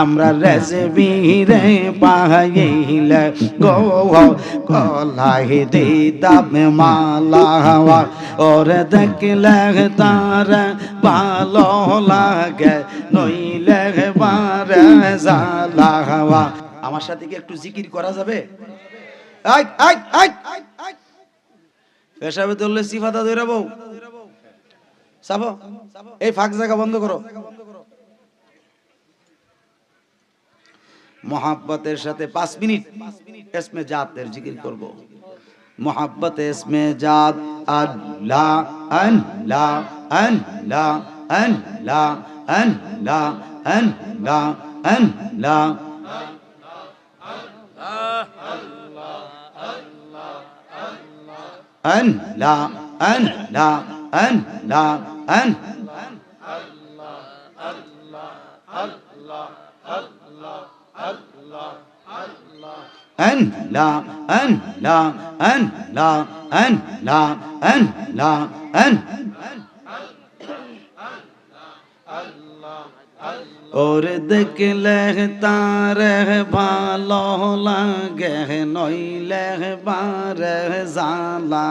আমরা রেজবি রে পাইলে গো কলাই দিতাম মালা ওরে দেখলে তার ভালো লাগে, নইলে বারে জালা আমার সাথে কি একটু জিকির করা যাবে? পেশাবে তুললে সিফাতা ধরে বউ। এই ফাঁক জায়গা বন্ধ করো। মোহাব্বতের সাথে পাঁচ মিনিট। এসমে জাতের জিকির করব। মোহাব্বত এসমে জাত আল্লাহ আল্লাহ আল্লাহ আল্লাহ আল্লাহ আল্লাহ আল্লাহ আল্লাহ আল্লাহ আল্লাহ আল্লাহ أن أنهلا أنهلا أنهلا أنهلا أنهلا أنهلا ওর দেখলে তারে ভালো লাগে নইলে বারে জালা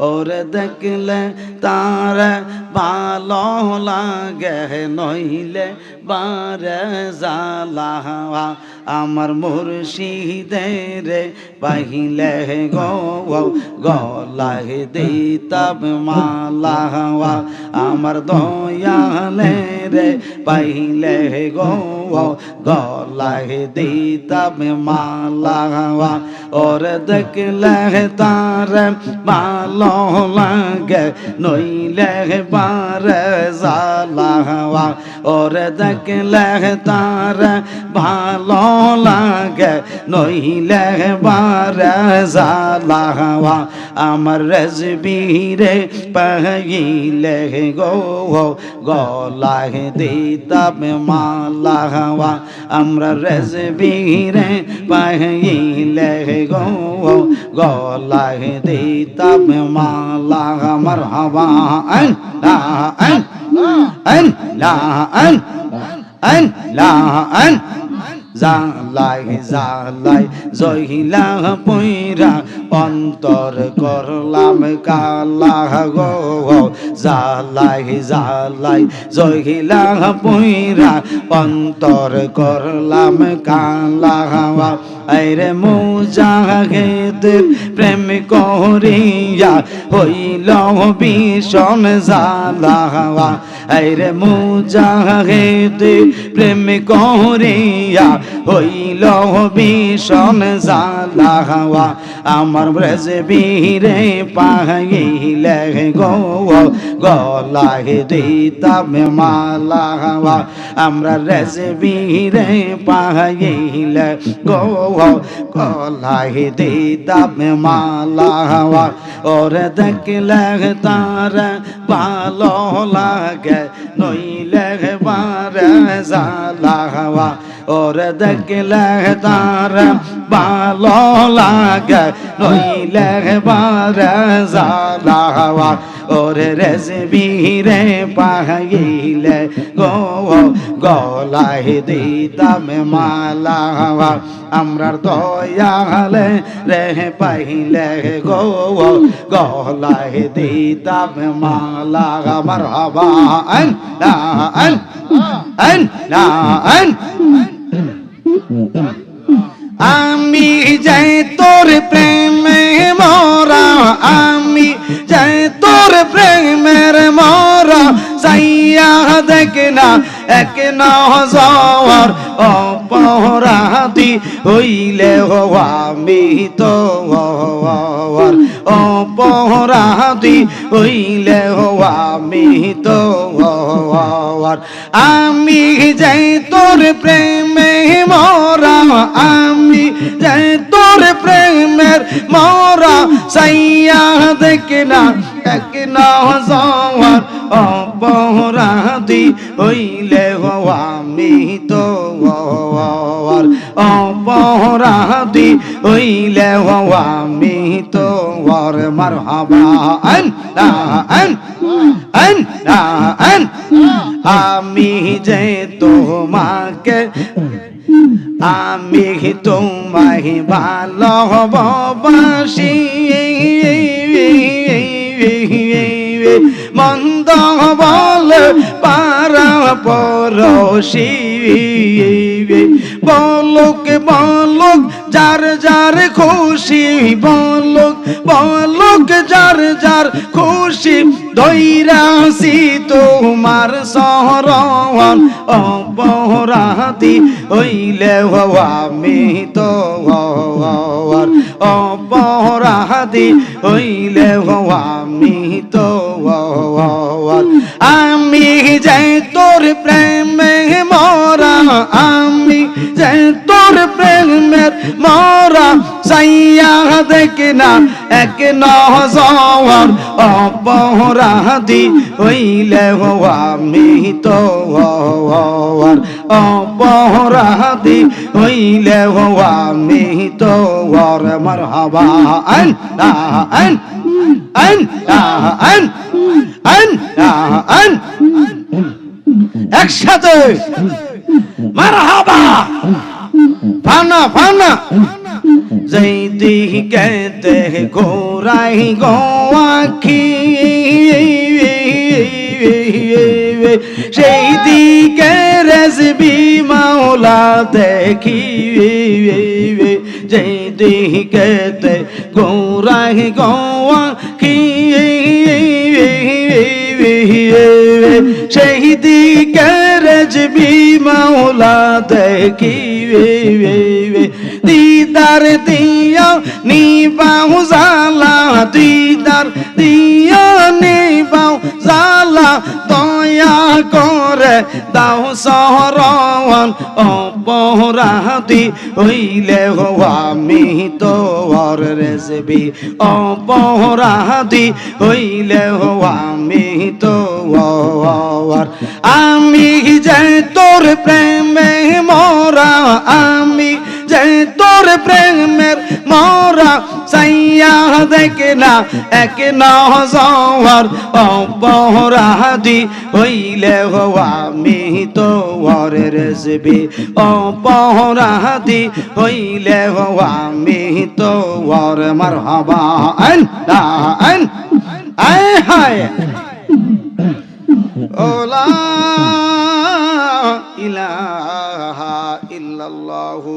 ওর দেখলে তার ভালো লাগে নইলে বারে জালা আমার মুর্শিদের পাহিলে গো গলায় দিতাম মালা আমার দয়ালে রে পাইলে গো গলায় দিতাম মালা ওর দেখলে তার ভালো লাগে নইলে বার জালাহা ওর দেখলে তার ভালো লাগে নইলে বার জালা আমার রজবীরে পাইলে গো গলায় দিতাম মালা আমরা রজবীরে পাইলে গো গলায় দিতাম মালা আমার হবা আন, লা, আন আন, লা, আন আন, লা, আন জালাই জালাই জহিলা পইরা অন্তর করলাম কালা গো জালাই জালাই জহিলা পইরা অন্তর করলাম কালা আরে মুজাহিদের প্রেম করিয়া হইল ভীষণ জালা আইরে মুজাহিদের প্রেম করিয়া হইল ভীষণ জালা আমার ব্রজ বীরে পাইলে গো গলায় দিতাম মালা আমরা রজ বীরে পাইলে গো গলায় দিতাম মালা ওর দেখলে তার ভালো লাগে নইলে বারে জালা ওর দেখলে তার ভালো লাগে নইলে বারে জালা رز بھی رے پہیل گو گولا دیتم مالا ہوا امرار دویال رہ پہیل گو گولا دیتم مالا مرحبا ان لا ان ان لا ان আমি যাই তোর প্রেমে মোরা আমি যাই তোর প্রেমের মরা যাইয়া দেখ না এক নজর অপরাধী হইলে আমি তো অপরাধী হইলে আমি তো আমি যাই তোর প্রেমে মরা, আমি যাই তোর প্রেমের মরা, সাইয়া দেখ না এক নজর অপরাধী হইলে আমি তো অপরাধী হইলে আমি তো ওর মার হবা আন আন আন আমি যে তোমাকে, আমি তোমায় ভালোবাসি। মন্দ বল পারা পরশি বলক বলক যার যার খুশি বলক বলক যার যার খুশি দৈরাসি তোমার সহরণ অপরাধী হইলে আমি তো অপরাধী হইলে আমি তো আমি যাই তোর প্রেমে মরা আমি যাই তোর প্রেমের মরা সাইয়া দেখে না, এক নজর অপরাধী হইলে আমি তো অপরাধী হইলে আমি তো ওর মারহাবা আন আন আন আন আন আন একসাথে মারহাবা। ফানা ফানা। যেই দিকে ঘোরাই গোয়াখি সেই দিকে রেসবি মাওলা দেখি। যেই দিকে ঘোরাই গোয়াখি সেই মাওলা দেখি দিদার দিয়া নিবাও জালা দিদার দিয়া নিবাও জালা দয়া করে দাও সহরণ অপরাধী হইলে আমি তো রেসবি অপরাধী হইলে আমি তো আমি যে তোর প্রেমে মরা, আমি যে তোর প্রেমের মরা সাইয়া দেখে না, এক নজর অপরাধী হইলে আমি তো ওর রেসবি অপরাধী হইলে আমি তো ওর আয় হায়। ওলা ইলাহা ইল্লাল্লাহু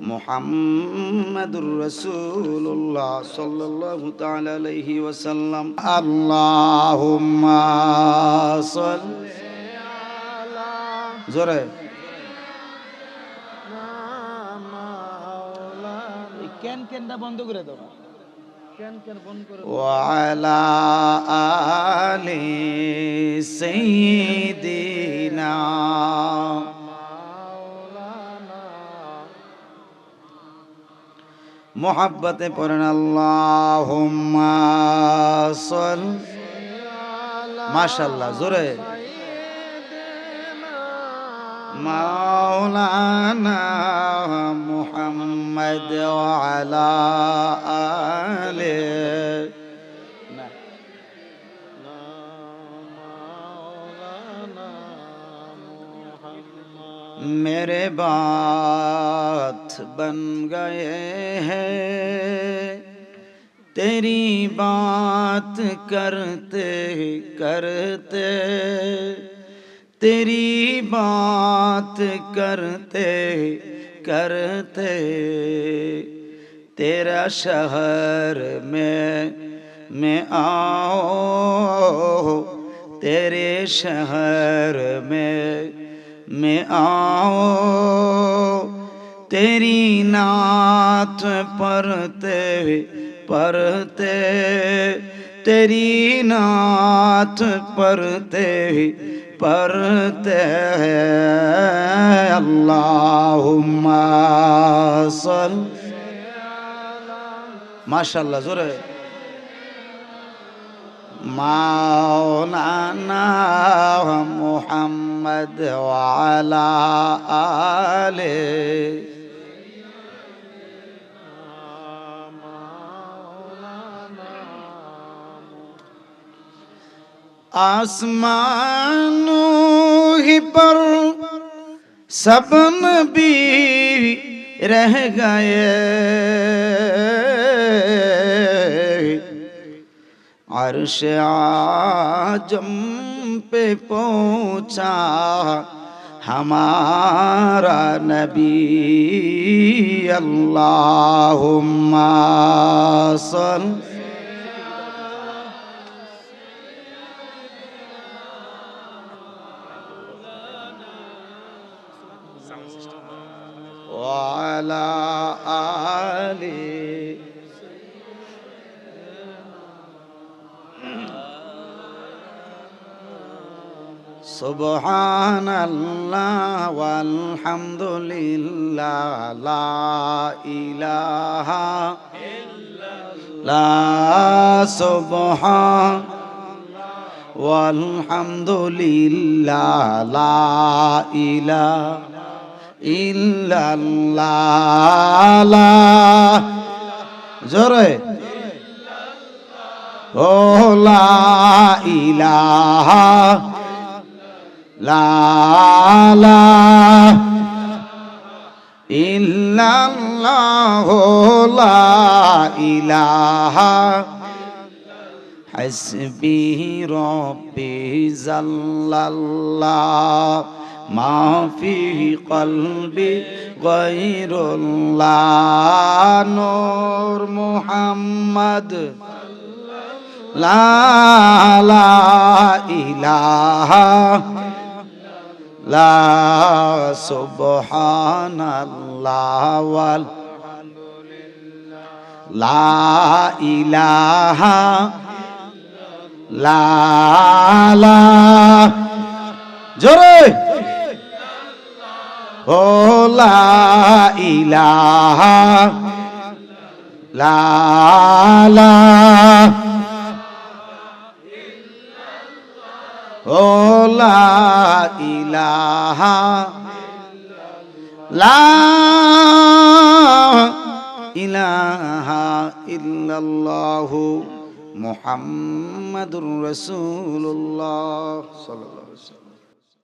মোহাম্মদুর রসুল্লাহ সাল্লাল্লাহু তাআলা ওসাল্লাম ওয়াসাল্লাম। আল্লাহুম্মা জোরে। কেন কেনটা বন্ধ করে দাও। কেন কেন বন্ধ করে ওয়ালা আলি সাইয়্যিদিনা। মোহাব্বতে পড়েন আল্লাহুম্মা সাল মাশাআল্লাহ জোরে। মাওলানা মুহাম্মদ ওয়ালা আলে না। मेरे بن گئے ہیں۔ تیری بات کرتے کرتے، تیری بات کرتے کرتے، تیرا شہر میں میں آؤ، تیرے شہر میں میں آؤ۔ تیری نات پڑھتے پڑھتے، تیری نات پڑھتے پڑھتے اللہم صل۔ ماشاءاللہ زور ہے مولانا محمد وعلا آلہ۔ آسمانوں ہی پر سب نبی رہ گئے۔ عرش آجم پہ پہنچا ہمارا نبی۔ اللہم صلی وعلى آله سبحان الله والحمد لله لا إله لا سبحان والحمد لله لا إله ইল্লাল্লাহ। জোরে। ও লা ইলাহা লা লা ইল্লাল্লাহ লা ইলাহা। হাসবি রব্বি জাল্লাল্লাহ। ما في قلبي غير الله نور محمد لا لا إله لا سبحان الله وال لا إله لا لا جري ও লা ইলাহা লা লা ও লা ইলাহা লা ইলাহা ইল্লাল্লাহু মুহাম্মাদুর রাসূলুল্লাহ সাল্লাল্লাহু আলাইহি ওয়াসাল্লাম।